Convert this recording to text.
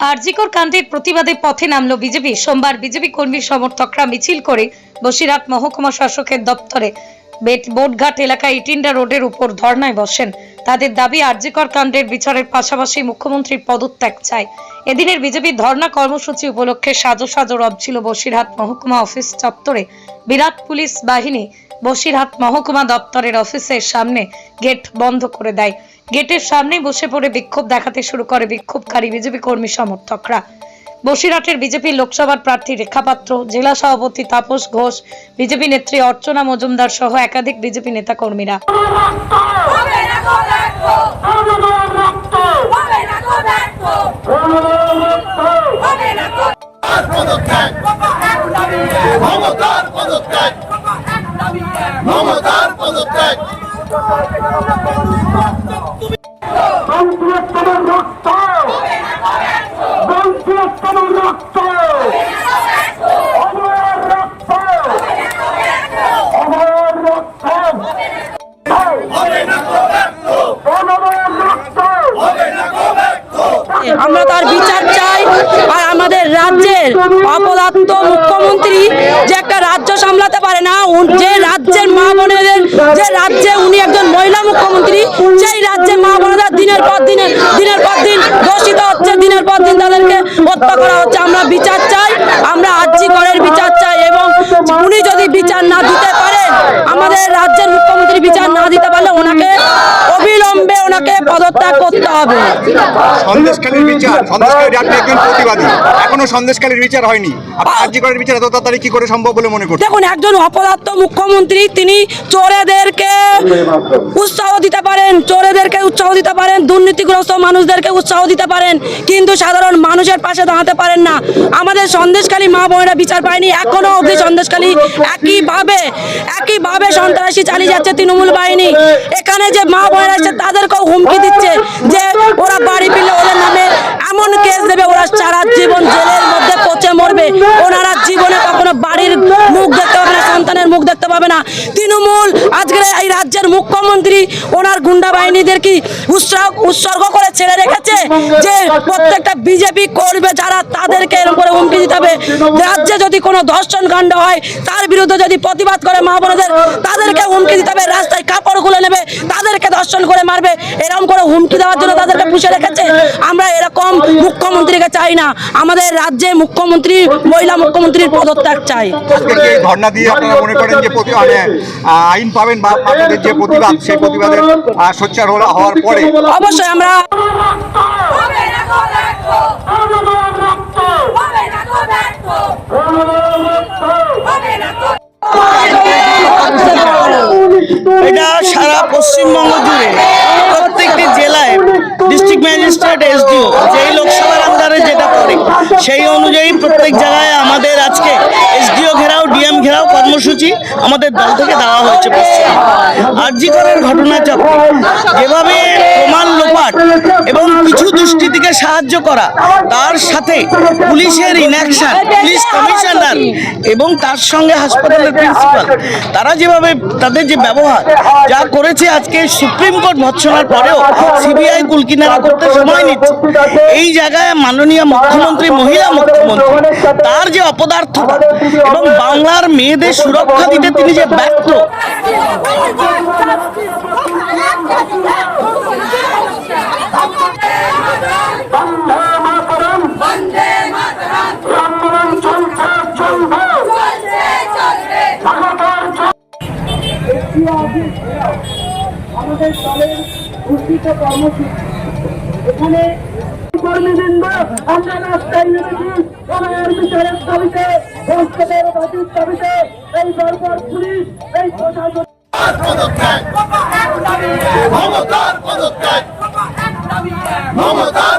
আরজিকর কাণ্ডের প্রতিবাদে পথে নামল বিজেপি। সোমবার বিজেপি কর্মী সমর্থকরা মিছিল করে বসিরহাট মহকুমা শাসকের দপ্তরে। বোটঘাট এলাকায় ইটিন্ডা রোডের উপর ধর্নায় বসেন। তাদের দাবি, আরজিকর কাণ্ডের বিচারের পাশাপাশি মুখ্যমন্ত্রীর পদত্যাগ চায়। এদিনের বিজেপির ধর্না কর্মসূচি উপলক্ষে সাজো সাজো রব ছিল বসিরহাট মহকুমা অফিস চত্বরে। বিরাট পুলিশ বাহিনী বসিরহাট মহকুমা দপ্তরের অফিসের সামনে গেট বন্ধ করে দেয়। গেটের সামনে বসে পড়ে বিক্ষোভ দেখাতে শুরু করে বিক্ষোভকারী বিজেপি কর্মী সমর্থকরা। বসিরহাটের বিজেপি লোকসভার প্রার্থী রেখা পাত্র, জেলা সভাপতি তাপস ঘোষ, বিজেপি নেত্রী অর্চনা মজুমদার সহ একাধিক বিজেপি নেতা কর্মীরা রাজ্যের অপদার্থ মুখ্যমন্ত্রী যে একটা রাজ্য সামলাতে পারে না যে রাজ্যের মা বোনেদের, যে রাজ্যে উনি একজন মহিলা মুখ্যমন্ত্রী, সেই রাজ্যে মা বোনেদের দিনের পর দিনে, দিনের পর দিন দোষিত হচ্ছে, দিনের পর দিন তাদেরকে হত্যা করা হচ্ছে। আমরা বিচার চাই, আমরা আর্জি করের বিচার চাই এবং উনি যদি বিচার না দিতে পারেন আমাদের রাজ্যের মুখ্যমন্ত্রী বিচার না দিতে পারলে ওনাকে অবিলম্বে ওনাকে পদত্যাগ হবে। বিচার আপনি একজন প্রতিবাদী। এখনও বিচার হয়নি। আপনি কার্যকরের বিচার এত তাড়াতাড়ি কি করে সম্ভব বলে মনে করছেন? দেখুন একজন অপদার্থ মুখ্যমন্ত্রী তিনি চোরেদেরকে উৎসাহ দিতে পারেন চোরেদেরকে উৎসাহ দিতে পারেন দুর্নীতিগ্রস্ত মানুষদেরকে উৎসাহ দিতে পারেন কিন্তু সাধারণ মানুষের পাশে দাঁড়াতে পারেন না। আমাদের সন্দেশখালী মা বোনেরা বিচার পায়নি এখনও অবধি সন্দেশখালী একইভাবে একইভাবে সন্ত্রাসী চালিয়ে যাচ্ছে তৃণমূল বাহিনী। এখানে যে মা বোনেরা এসে তাদেরকেও হুমকি দিচ্ছে। যে ওরা বাড়ি পেলে ওদের নামে এমন কেস দেবে, ওরা সারা জীবন জেলের মধ্যে পচে মরবে। ওনারা জীবনে কখনো বাড়ির মুখ দেখতে পাবে না, সন্তানের মুখ দেখতে পাবে না। তৃণমূল রাজ্যের মুখ্যমন্ত্রী ওনার গুন্ডা বাহিনীদের কি উৎসর্গ উৎসর্গ করে ছেড়ে রেখেছে? যে প্রত্যেকটা বিজেপি করবে যারা তাদেরকে এরকম করে হুমকি দিতে হবে। রাজ্যে যদি কোনো ধর্ষণ কাণ্ড হয়, তার বিরুদ্ধে যদি প্রতিবাদ করে মা বোনেদের, তাদেরকে হুমকি দিতে হবে, রাস্তায় কাপড় খুলে নেবে, তাদেরকে ধর্ষণ করে মারবে এরকম করে হুমকি দেওয়ার জন্য তাদেরকে পুষে রেখেছে। আমরা এরকম মুখ্যমন্ত্রীকে চাই না। আমাদের রাজ্যে মুখ্যমন্ত্রী, মহিলা মুখ্যমন্ত্রীর পদত্যাগ চাই। ধর্ণা দিয়ে আপনারা মনে করেন যে মানে আইন পাবেন বা আপনাদের যে প্রতিবাদ সেই সোচ্চার হওয়ার পরে অবশ্যই আমরা এটা সারা পশ্চিমবঙ্গ জুড়ে প্রত্যেকটি জেলায় ডিস্ট্রিক্ট ম্যাজিস্ট্রেট এসডিও যেই লোকসভার যেটা পড়ে সেই অনুযায়ী প্রত্যেক জায়গায় আমাদের আজকে এসডিও ঘেরাও, ডিএম ঘেরাও কর্মসূচি আমাদের দল থেকে দেওয়া হয়েছে আরজিকরের ঘটনা চক্রে যেভাবে প্রমাণ লোপাট এবং কিছু দুষ্কৃতীকে সাহায্য করা, তার সাথে পুলিশের ইনঅ্যাকশন পুলিশ কমিশনার এবং তার সঙ্গে হাসপাতালের প্রিন্সিপাল তারা যেভাবে তাদের যে ব্যবহার, যা করেছে আজকে সুপ্রিম কোর্ট ভৎসনার পরেও সিবিআই কুলকিনারা করতে সময় নিচ্ছে। এই জায়গায় মাননীয় মুখ্যমন্ত্রী মহিলা মুখ্যমন্ত্রী তার যে অপদার্থতা এবং বাংলার মেয়েদের সুরক্ষা দিতে তিনি যে ব্যর্থ আমাদের দলের ঘোষিত কর্মসূচি। এখানে কর্মীবৃন্দ আমরা রাস্তায় নেমেছি। ওনার বিচারের দাবিতে ভ্রষ্টদের বাতির দাবিতে এই বর্বর পুলিশ এই প্রশাসন পদত্যাগ। মমতার পদত্যাগ। মমতার